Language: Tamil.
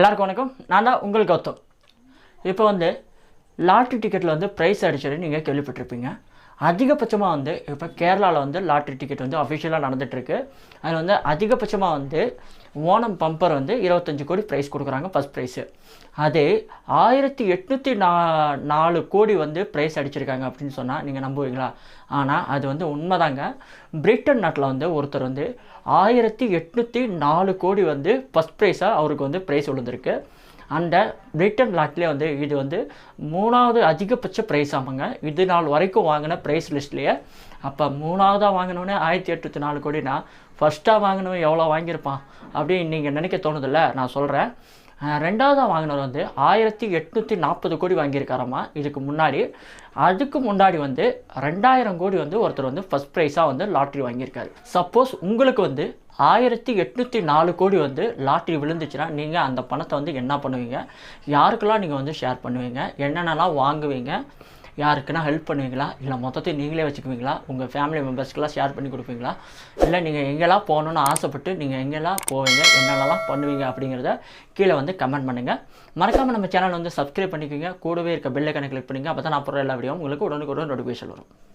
எல்லாருக்கும் வணக்கம். நான் தான் உங்கள் கௌதம். இப்போ வந்து லாட்ரி டிக்கெட்டில் வந்து ப்ரைஸ் அடிச்சது நீங்கள் கேள்விப்பட்டிருப்பீங்க. அதிகபட்சமாக வந்து இப்போ கேரளாவில் வந்து லாட்ரி டிக்கெட் வந்து அஃபிஷியலாக நடந்துகிட்ருக்கு அதில் வந்து அதிகபட்சமாக வந்து ஓணம் பம்பர் வந்து இருபத்தஞ்சி கோடி ப்ரைஸ் கொடுக்குறாங்க ஃபஸ்ட் ப்ரைஸு அதே ஆயிரத்தி எட்நூற்றி நா நாலு கோடி வந்து ப்ரைஸ் அடிச்சிருக்காங்க அப்படின்னு சொன்னால் நீங்கள் நம்புவீங்களா? ஆனால் அது வந்து உண்மைதாங்க. பிரிட்டன் நாட்டில் வந்து ஒருத்தர் வந்து ஆயிரத்தி எட்நூற்றி நாலு கோடி வந்து ஃபஸ்ட் ப்ரைஸாக அவருக்கு வந்து ப்ரைஸ் விழுந்திருக்கு. அந்த பிரிட்டன் uh, நாட்டிலே வந்து இது வந்து மூணாவது அதிகபட்ச ப்ரைஸ் ஆமாங்க. இது நாள் வரைக்கும் வாங்கின ப்ரைஸ் லிஸ்ட்லேயே அப்போ மூணாவதாக வாங்கினவனே ஆயிரத்தி எட்நூற்றி நாலு கோடினா ஃபஸ்ட்டாக வாங்கினவன் எவ்வளோ வாங்கியிருப்பான்? அப்படின்னு நீங்கள் நினைக்க தோணுதில்ல? நான் சொல்கிறேன் ரெண்டாவதாக வாங்கினவர் வந்து ஆயிரத்தி எட்நூற்றி நாற்பது கோடி வாங்கியிருக்காராமா? இதுக்கு முன்னாடி. அதுக்கு முன்னாடி வந்து ரெண்டாயிரம் கோடி வந்து ஒருத்தர் வந்து ஃபஸ்ட் ப்ரைஸாக வந்து லாட்ரி வாங்கியிருக்காரு. சப்போஸ் உங்களுக்கு வந்து ஆயிரத்தி எட்நூற்றி நாலு கோடி வந்து லாட்ரி விழுந்துச்சுன்னா நீங்கள் அந்த பணத்தை வந்து என்ன பண்ணுவீங்க? யாருக்கெல்லாம் நீங்கள் வந்து ஷேர் பண்ணுவீங்க? என்னென்னலாம் வாங்குவீங்க? யாருக்குன்னா ஹெல்ப் பண்ணுவீங்களா? இல்லை மொத்தத்தையும் நீங்களே வச்சுக்குவீங்களா? உங்கள் ஃபேமிலி மெம்பர்ஸ்க்கெல்லாம் ஷேர் பண்ணி கொடுப்பீங்களா? இல்லை நீங்கள் எங்கெல்லாம் போகணுன்னு ஆசைப்பட்டு நீங்கள் எங்கெல்லாம் போவீங்க என்னென்னலாம் பண்ணுவீங்க அப்படிங்கிறத கீழே வந்து கமெண்ட் பண்ணுங்கள் மறக்காமல் நம்ம சேனல் வந்து சப்ஸ்கிரைப் பண்ணிக்கோங்க. கூடவே இருக்க பெல்லைக்கனை கிளிக் பண்ணுங்க அப்போ தான் நான் போடுற எல்லா வீடியோ உங்களுக்கு உடனுக்குடன் நோட்டிஃபிகேஷன் வரும்.